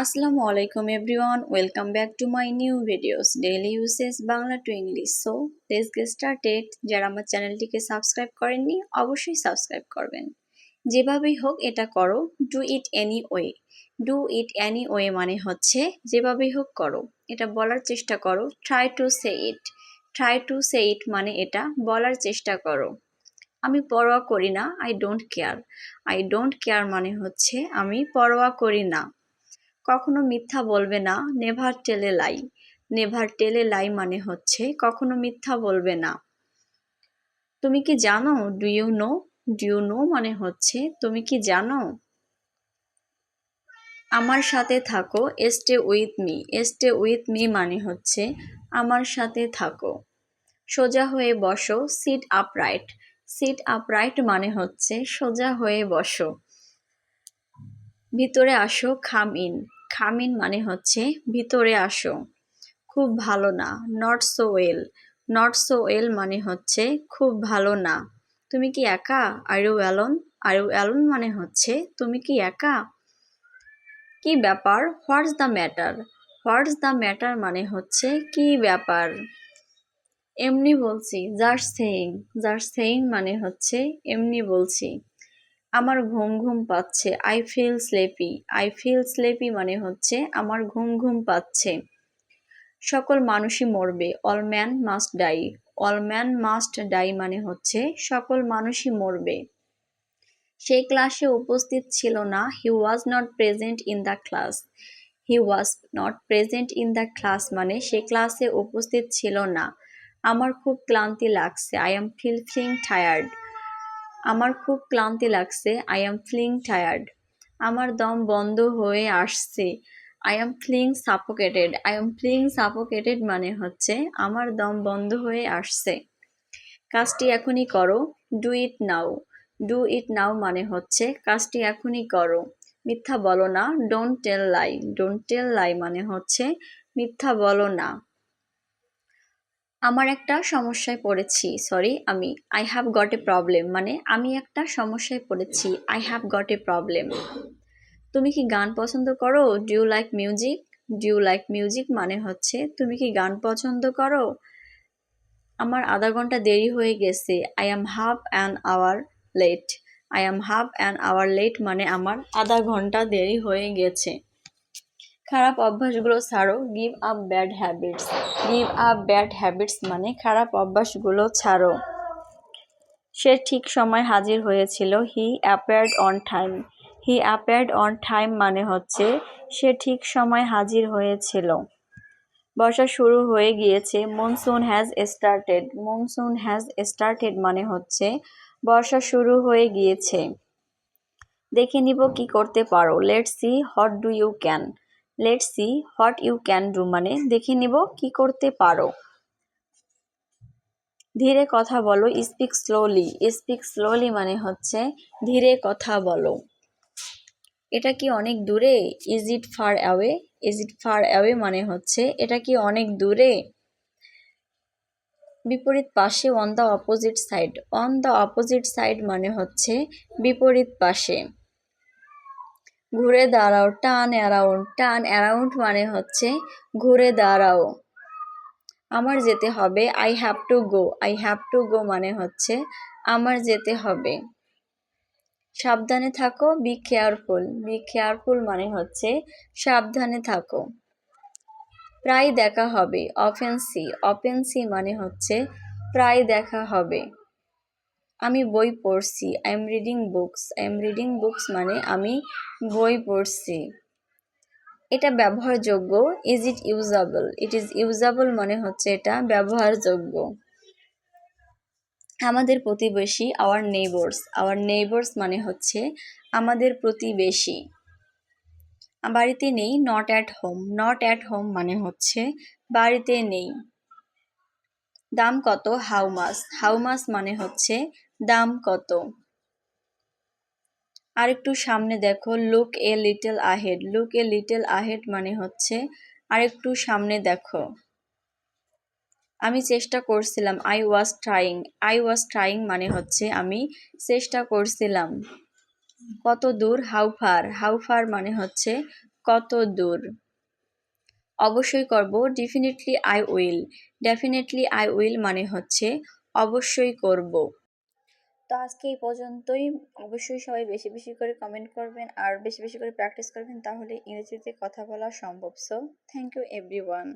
আসসালামু আলাইকুম everyone, welcome back to my new videos daily uses Bangla to English so let's get started যারা আমার চ্যানেলটিকে subscribe করেননি, অবশ্যই সাবস্ক্রাইব করবেন। যেভাবেই হোক, এটা করো। Do it anyway do it anyway মানে হচ্ছে, যেভাবেই হোক করো। এটা বলার চেষ্টা করো। Try to say it try to say it মানে এটা, বলার চেষ্টা করো। আমি পরোয়া করি না I don't care I don't care মানে হচ্ছে, আমি পরোয়া করি না। কখনো মিথ্যা বলবে না, নেভার টেলে লাই। নেভার টেলে লাই মানে হচ্ছে কখনো মিথ্যা বলবে না। তুমি কি জানো? Do you know do you know মানে হচ্ছে, তুমি কি জানো? আমার সাথে থাকো stay with me stay with me মানে হচ্ছে, আমার সাথে থাকো। সোজা হয়ে বসো সিট আপরাইট সিট আপরাইট মানে হচ্ছে, সোজা হয়ে বসো। ভিতরে আসো খাম ইন খাম ইন মানে হচ্ছে, ভিতরে আসো। খুব ভালো না। Not so well. Not so well মানে হচ্ছে, খুব ভালো না। তুমি কি একা? Are you alone are you alone মানে হচ্ছে, তুমি কি একা? কি ব্যাপার? What's the matter what's the matter মানে হচ্ছে, কি ব্যাপার? এমনি বলছি জাস্ট সেইং জাস্ট সেইং মানে হচ্ছে, এমনি বলছি। আমার ঘুম ঘুম পাচ্ছে। I feel sleepy I feel sleepy মানে হচ্ছে আমার ঘুম ঘুম পাচ্ছে। সকল মানুষই মরবে। All man must die all man must die মানে হচ্ছে সকল মানুষই মরবে। সে ক্লাসে উপস্থিত ছিল না। He was not present in the class he was not present in the class মানে সে ক্লাসে উপস্থিত ছিল না। আমার খুব ক্লান্তি লাগছে। I am feel feeling tired আমার খুব ক্লান্তি লাগছে। আই এম ফিলিং টায়ার্ড আমার দম বন্ধ হয়ে আসছে। I am feeling suffocated I am feeling suffocated মানে হচ্ছে আমার দম বন্ধ হয়ে আসছে। কাজটি এখনই করো। Do it now do it নাও মানে হচ্ছে কাজটি এখনই করো। মিথ্যা বলো না। Don't tell lie don't tell lie মানে হচ্ছে মিথ্যা বলো না। আমার একটা সমস্যায় পড়েছি সরি আমি I have got a problem মানে আমি একটা সমস্যায় পড়েছি I have got a problem তুমি কি গান পছন্দ করো? Do you like music do you like music মানে হচ্ছে, তুমি কি গান পছন্দ করো? আমার আধা ঘণ্টা দেরি হয়ে গেছে I am half an hour late I am half an hour late মানে আমার আধা ঘণ্টা দেরি হয়ে গেছে। খারাপ অভ্যাসগুলো ছাড়ো give up bad habits give up bad habits মানে খারাপ অভ্যাসগুলো ছাড়ো। সে ঠিক সময় হাজির হয়েছিল। He appeared on time he appeared on time মানে হচ্ছে সে ঠিক সময় হাজির হয়েছিল। বর্ষা শুরু হয়ে গিয়েছে। Monsoon has started monsoon has started মানে হচ্ছে বর্ষা শুরু হয়ে গিয়েছে। দেখে নিব কি করতে পারো। Let see what do you can let see what you can do মানে দেখে নিব কি করতে পারো। ধীরে কথা বলো স্পিক স্লোলি স্পিক স্লোলি মানে হচ্ছে ধীরে কথা বলো। এটা কি অনেক দূরে? Is it far away is it far away মানে হচ্ছে এটা কি অনেক দূরে? বিপরীত পাশে on the opposite side on the opposite side মানে হচ্ছে বিপরীত পাশে। ঘুরে দাঁড়াও, টান অ্যারাউন্ড টান অ্যারাউন্ড মানে হচ্ছে ঘুরে দাঁড়াও। আমার যেতে হবে I have to go I have to go মানে হচ্ছে আমার যেতে হবে। সাবধানে থাকো বি কেয়ারফুল বি কেয়ারফুল মানে হচ্ছে সাবধানে থাকো। প্রায় দেখা হবে অফেন্সি অফেন্সি মানে হচ্ছে প্রায় দেখা হবে। আমি বই পড়ছি। I am reading books I am reading books মানে আমি বই পড়ছি। এটা ব্যবহারযোগ্য? ইজ ইট ইউজাবল ইট ইজ ইউজাবল মানে হচ্ছে এটা ব্যবহারযোগ্য। আমাদের প্রতিবেশী আওয়ার নেইবার্স আওয়ার নেইবার্স মানে হচ্ছে আমাদের প্রতিবেশী। বাড়িতে নেই not at home not at home মানে হচ্ছে বাড়িতে নেই। দাম কত? হাউ মাস হাউ মাস মানে হচ্ছে দাম কত? আর একটু সামনে দেখো look a little ahead look a little ahead মানে হচ্ছে আর একটু সামনে দেখো। আমি চেষ্টা করছিলাম I was trying I was trying মানে হচ্ছে আমি চেষ্টা করছিলাম। কত দূর? হাউ ফার হাউ ফার মানে হচ্ছে কত দূর? অবশ্যই করব definitely I will definitely I will মানে হচ্ছে অবশ্যই করব। তো আজকে এই পর্যন্তই। অবশ্যই সবাই বেশি বেশি করে কমেন্ট করবেন আর বেশি বেশি করে প্র্যাকটিস করবেন তাহলে ইংরেজিতে কথা বলা সম্ভব। So thank you everyone